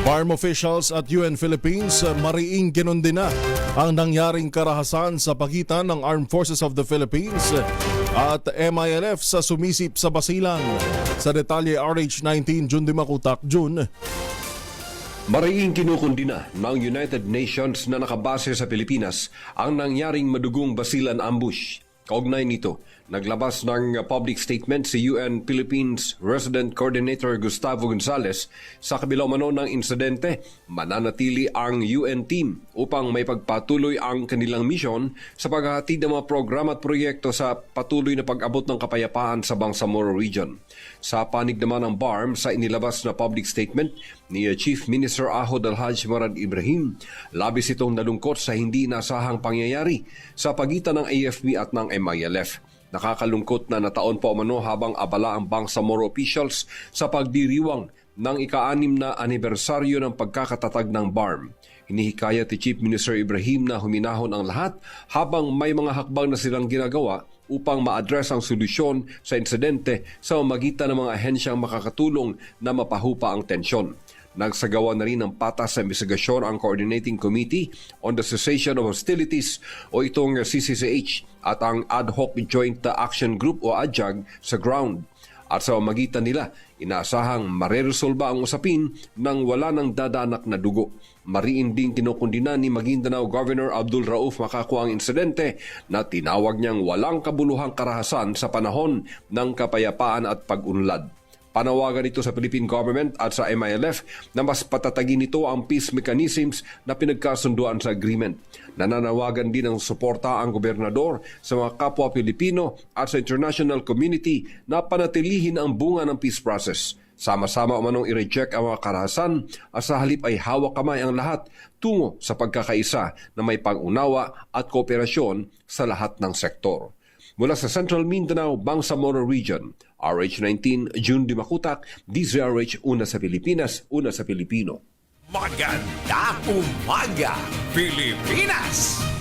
Farm officials at UN Philippines uh, mariing kinundi na ang nangyaring karahasan sa pagitan ng Armed Forces of the Philippines at MILF sa sumisip sa Basilan. Sa detalye RH19 June Dimakutak, June. Mariing kinukundina ng United Nations na nakabase sa Pilipinas ang nangyaring madugong basilan ambush. Kaugnay nito, naglabas ng public statement si UN Philippines Resident Coordinator Gustavo Gonzales sa kabila mano ng insidente, mananatili ang UN team upang may pagpatuloy ang kanilang misyon sa paghahatid ng mga programa at proyekto sa patuloy na pag-abot ng kapayapaan sa Bangsamoro Region. Sa panig naman ng BARM sa inilabas na public statement ni Chief Minister Ahod Alhaj Marad Ibrahim, labis itong nalungkot sa hindi inasahang pangyayari sa pagitan ng AFP at ng MILF. Nakakalungkot na nataon po umano habang abala ang Bangsamoro officials sa pagdiriwang ng ika-anim na anibersaryo ng pagkakatatag ng BARM. Hinihikayat ni Chief Minister Ibrahim na huminahon ang lahat habang may mga hakbang na silang ginagawa upang ma-address ang solusyon sa insidente sa magitan ng mga ahensyang makakatulong na mapahupa ang tensyon. Nagsagawa na rin ng patas sa investigasyon ang Coordinating Committee on the Cessation of Hostilities o itong CCCH at ang Ad Hoc Joint Action Group o ADJAG sa ground. At sa magitan nila, inaasahang mareresolba ang usapin nang wala ng dadanak na dugo. Mariin din kinukundina ni Maguindanao Governor Abdul Rauf Makako ang insidente na tinawag niyang walang kabuluhang karahasan sa panahon ng kapayapaan at pag-unlad. Panawagan ito sa Philippine Government at sa MILF na mas patatagin nito ang peace mechanisms na pinagkasunduan sa agreement. Nananawagan din ng suporta ang gobernador sa mga kapwa Pilipino at sa international community na panatilihin ang bunga ng peace process. Sama-sama umanong i-reject ang mga karahasan at sa halip ay hawak kamay ang lahat tungo sa pagkakaisa na may pag-unawa at kooperasyon sa lahat ng sektor. Mula sa Central Mindanao, Bangsamoro Region, RH19, June Dimakutak, DZRH, una sa Pilipinas, una sa Pilipino. Maganda umaga, Pilipinas!